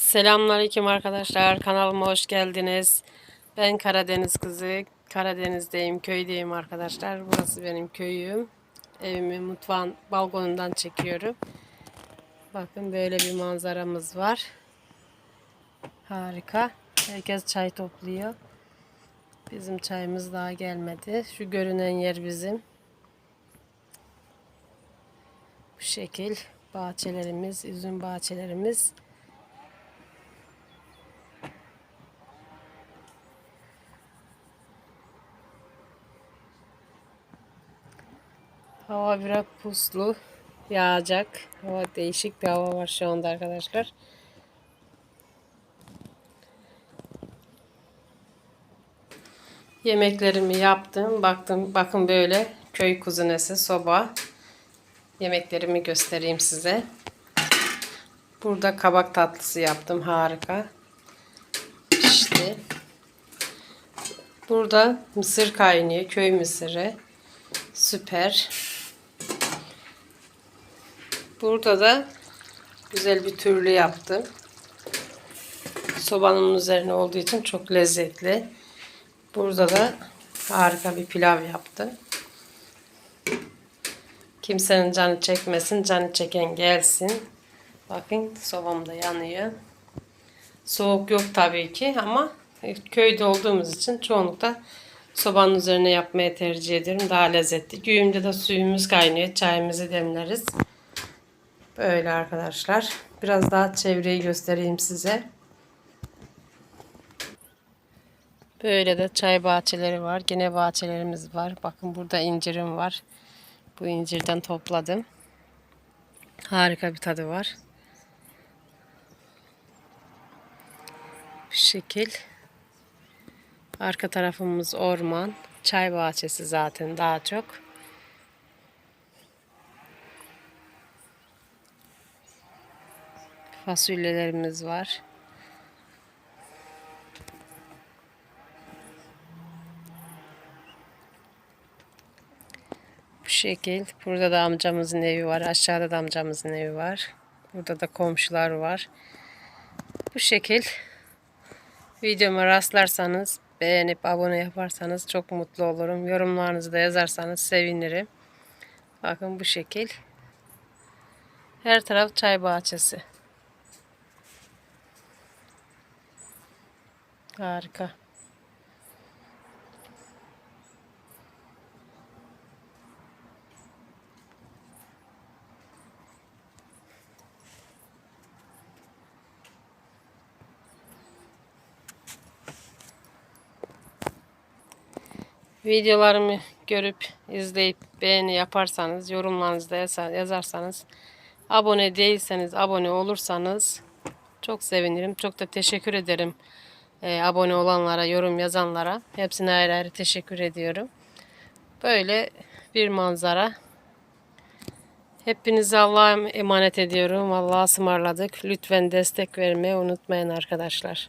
Selamünaleyküm arkadaşlar. Kanalıma hoş geldiniz. Ben Karadeniz kızı. Karadeniz'deyim, köydeyim arkadaşlar. Burası benim köyüm. Evimi mutfağın balkonundan çekiyorum. Bakın böyle bir manzaramız var. Harika. Herkes çay topluyor. Bizim çayımız daha gelmedi. Şu görünen yer bizim. Bu şekil bahçelerimiz, üzüm bahçelerimiz. Hava biraz puslu. Yağacak. Hava değişik bir hava var şu anda arkadaşlar. Yemeklerimi yaptım. Baktım bakın böyle köy kuzunesi soba. Yemeklerimi göstereyim size. Burada kabak tatlısı yaptım. Harika. Pişti. Burada mısır kaynıyor. Köy mısırı. Süper. Burada da güzel bir türlü yaptım. Sobanın üzerine olduğu için çok lezzetli. Burada da harika bir pilav yaptım. Kimsenin canı çekmesin, canı çeken gelsin. Bakın sobam da yanıyor. Soğuk yok tabii ki ama köyde olduğumuz için çoğunlukla sobanın üzerine yapmaya tercih ederim. Daha lezzetli. Güğümde de suyumuz kaynıyor. Çayımızı demleriz. Böyle arkadaşlar. Biraz daha çevreyi göstereyim size. Böyle de çay bahçeleri var. Gene bahçelerimiz var. Bakın burada incirim var. Bu incirden topladım. Harika bir tadı var. Bu şekil. Arka tarafımız orman. Çay bahçesi zaten daha çok. Fasulyelerimiz var. Bu şekil. Burada da amcamızın evi var. Aşağıda da amcamızın evi var. Burada da komşular var. Bu şekil. Videoma rastlarsanız beğenip abone yaparsanız çok mutlu olurum. Yorumlarınızı da yazarsanız sevinirim. Bakın bu şekil. Her taraf çay bahçesi. Harika. Videolarımı görüp izleyip beğeni yaparsanız, yorumlarınızı da yazar- yazarsanız, abone değilseniz, abone olursanız çok sevinirim. Çok da teşekkür ederim e, abone olanlara, yorum yazanlara. Hepsine ayrı ayrı teşekkür ediyorum. Böyle bir manzara. Hepinizi Allah'a emanet ediyorum. Allah'a ısmarladık. Lütfen destek vermeyi unutmayın arkadaşlar.